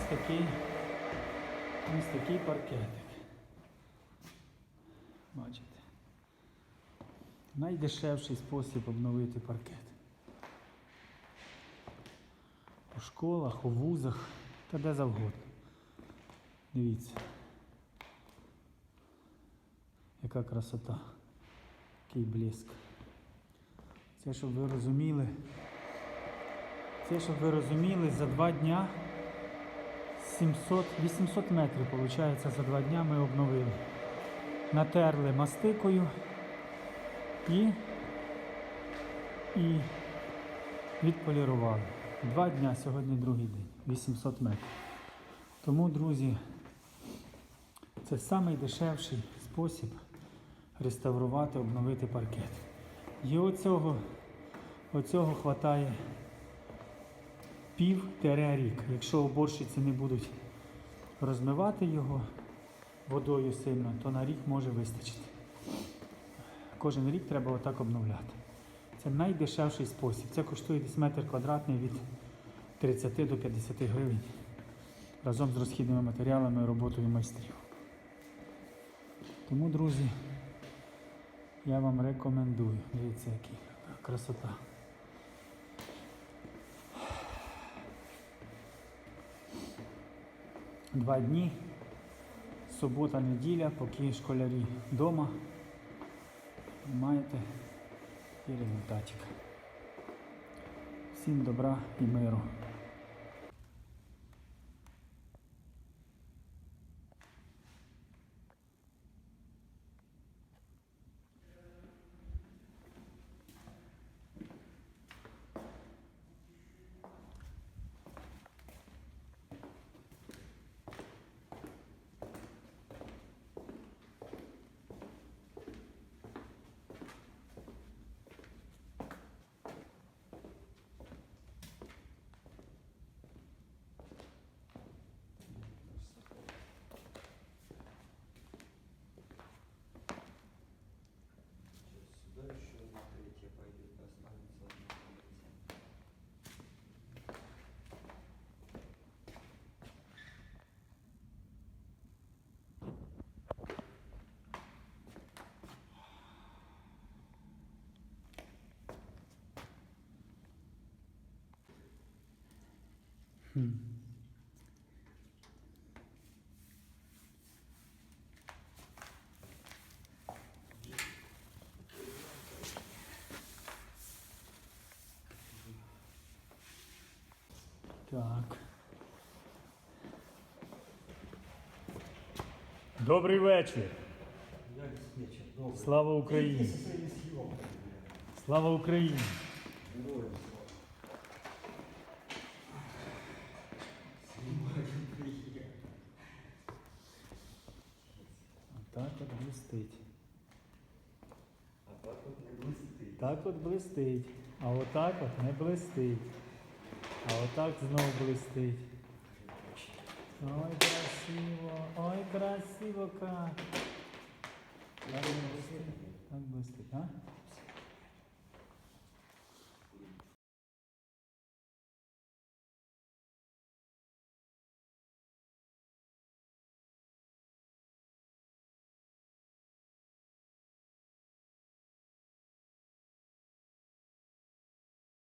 Ось такий, ось такий паркетик. Бачите? Найдешевший спосіб обновити паркет. У школах, у вузах та де завгодно. Дивіться. Яка красота, який блиск. Це, щоб ви розуміли, це, щоб ви розуміли, за два дня 700, 800 метрів, виходить, за два дня ми обновили. Натерли мастикою і, і відполірували. Два дня, сьогодні другий день, 800 метрів. Тому, друзі, це найдешевший спосіб реставрувати, обновити паркет. І оцього, оцього хватає пів-рік. Якщо уборщиці не будуть розмивати його водою сильно, то на рік може вистачити. Кожен рік треба отак обновляти. Це найдешевший спосіб. Це коштує десь метр квадратний від 30 до 50 гривень разом з розхідними матеріалами і роботою майстрів. Тому, друзі, я вам рекомендую. Дивіться, який красота. Два дні, субота, неділя, поки школярі вдома. Маєте і результатик. Всім добра і миру. Так. Добрий вечір. Слава Україні! Слава Україні! Так от блистить. А так от не блистить. Так от блистить. А отак от не блистить. А отак знову блистить. Ой, красиво, ой, красиво как. Так блистить, так блистить, а?